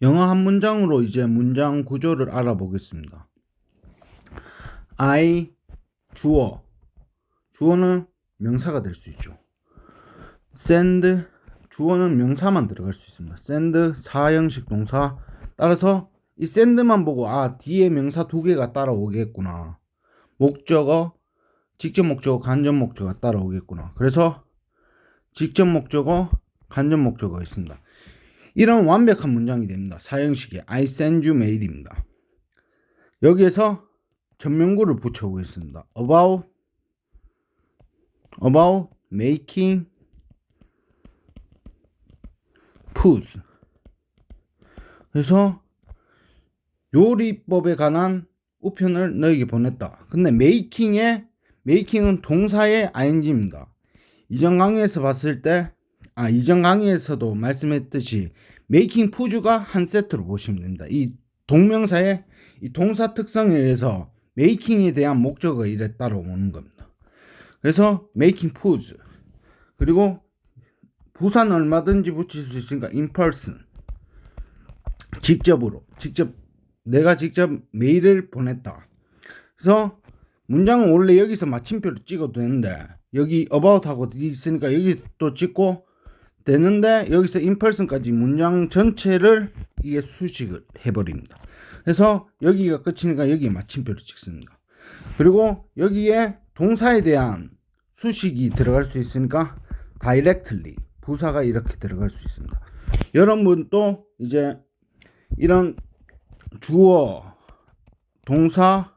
영어 한 문장으로 이제 문장 구조를 알아보겠습니다. I 주어 주어는 명사가 될 수 있죠. send 주어는 명사만 들어갈 수 있습니다. send 사형식 동사 따라서 이 send만 보고 아 뒤에 명사 두 개가 따라오겠구나. 목적어 직접 목적어 간접 목적어가 따라오겠구나. 그래서 직접 목적어 간접 목적어가 있습니다. 이런 완벽한 문장이 됩니다. 사형식의 I send you mail입니다. 여기에서 전명구를 붙여보겠습니다. about about making foods 그래서 요리법에 관한 우편을 너에게 보냈다. 근데 making의 making은 동사의 ing입니다. 이전 강의에서 봤을 때 아, 이전 강의에서도 말씀했듯이 메이킹 푸즈가 한 세트로 보시면 됩니다. 이 동명사의 이 동사 특성에 의해서 메이킹에 대한 목적어 일에 따라오는 겁니다. 그래서 메이킹 푸즈 그리고 부산 얼마든지 붙일 수 있으니까 person 직접으로 직접 내가 직접 메일을 보냈다. 그래서 문장은 원래 여기서 마침표를 찍어도 되는데 여기 about하고 있으니까 여기 또 찍고 되는데 여기서 인펄슨까지 문장 전체를 이게 수식을 해버립니다. 그래서 여기가 끝이니까 여기에 마침표를 찍습니다. 그리고 여기에 동사에 대한 수식이 들어갈 수 있으니까 directly 부사가 이렇게 들어갈 수 있습니다. 여러분도 이제 이런 주어, 동사,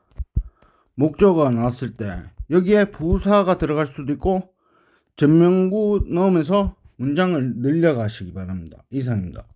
목적어가 나왔을 때 여기에 부사가 들어갈 수도 있고 전명구 넣으면서 문장을 늘려가시기 바랍니다. 이상입니다.